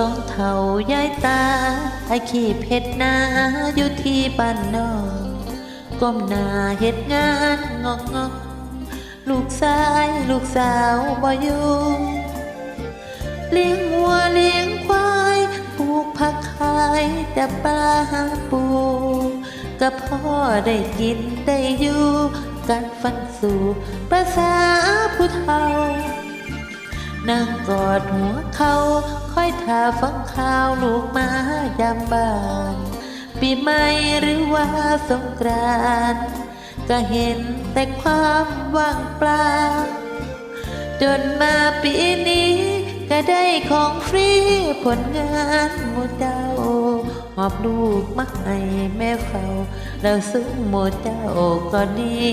สองเท่ายายตาไอขี้เพชรนาอยู่ที่บ้านนอกก้มหน้าเฮ็ดงานงอกงอกลูกชายลูกสาวบ่อยู่เลี้ยงวัวเลี้ยงควายปลูกผักขายแต่ปลาหาปูก็พ่อได้กินได้อยู่ การฟันสู่ประษาผู้เฒ่า นั่งกอดหัวเขาค่อยทาฟังข่าวลูกมายามบ้าน ปีใหม่หรือว่าสงกรานต์ก็เห็นแต่ความว่างเปล่า จนมาปีนี้ก็ได้ของฟรีผลงานหมูเจ้าหอบลูกมาให้แม่เฝ้า แล้วซึ่งหมูเจ้าก็หนี้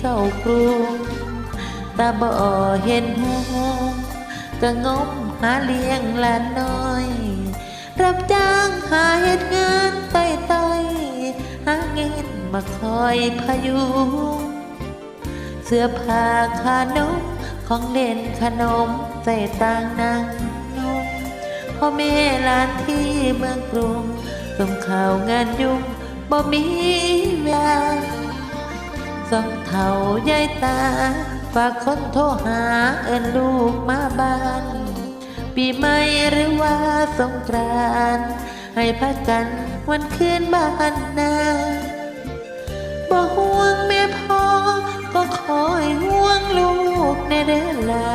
เข้ากรุงตาบ่เห็นหง ก็งมหาเลี้ยงหลานน้อย รับจ้างหาเหตุงานต้อยต้อยหาเงินมาคอยพายุงเสื้อผ้าขานมของเล่นขนมใส่ต่างนางนุ่งพ่อแม่หลานที่เมืองกรุงส่งข่าวงานยุ่งบ่มีเวลาสองเท่ายายตา ฝากคนโทรหาเอินลูกมาบ้าน ปีใหม่หรือว่าสงกรานต์ให้พักกันวันคืนบ้านนาบ่ห่วงแม่พ่อก็คอยห่วงลูกในเดลา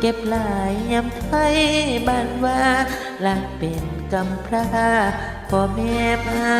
เก็บหลายยำไทยบ้านว่าลักเป็นกำพร้าพ่อแม่มา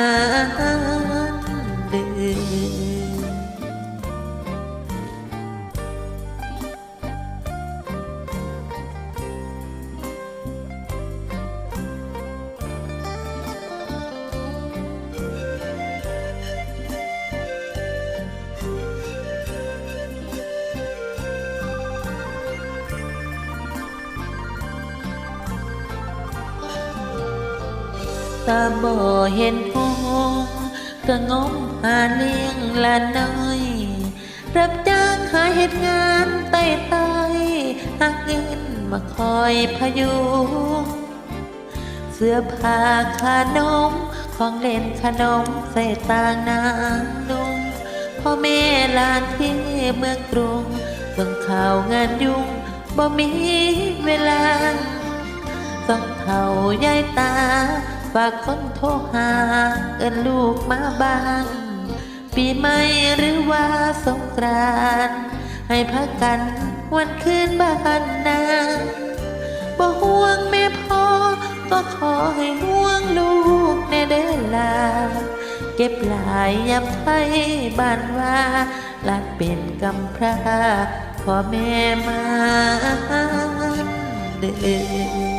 ตาบ่เห็นหงก็งมหาเลี้ยงลานน้อย รับจ้างหาเหตุงานใต้ใต้หาเงินมาคอยพยุงเสื้อผ้าขนมของเล่นขนมใส่ต่างนางนุ่งพ่อแม่ลานที่เมืองกรุงส่งข่าวงานยุ่งบ่มีเวลาสองเท่ายายตา ฝากคนโทรหาเอินลูกมาบ้าน ปีใหม่หรือว่าสงกรานต์ให้พักกันวันคืนบ้านนาบ่ห่วงแม่พ่อ ก็ขอให้ห่วงลูกในเด้ลา เก็บหลายยำไทยบ้านว่าลาเป็นกำพร้าพ่อแม่มาเด้อ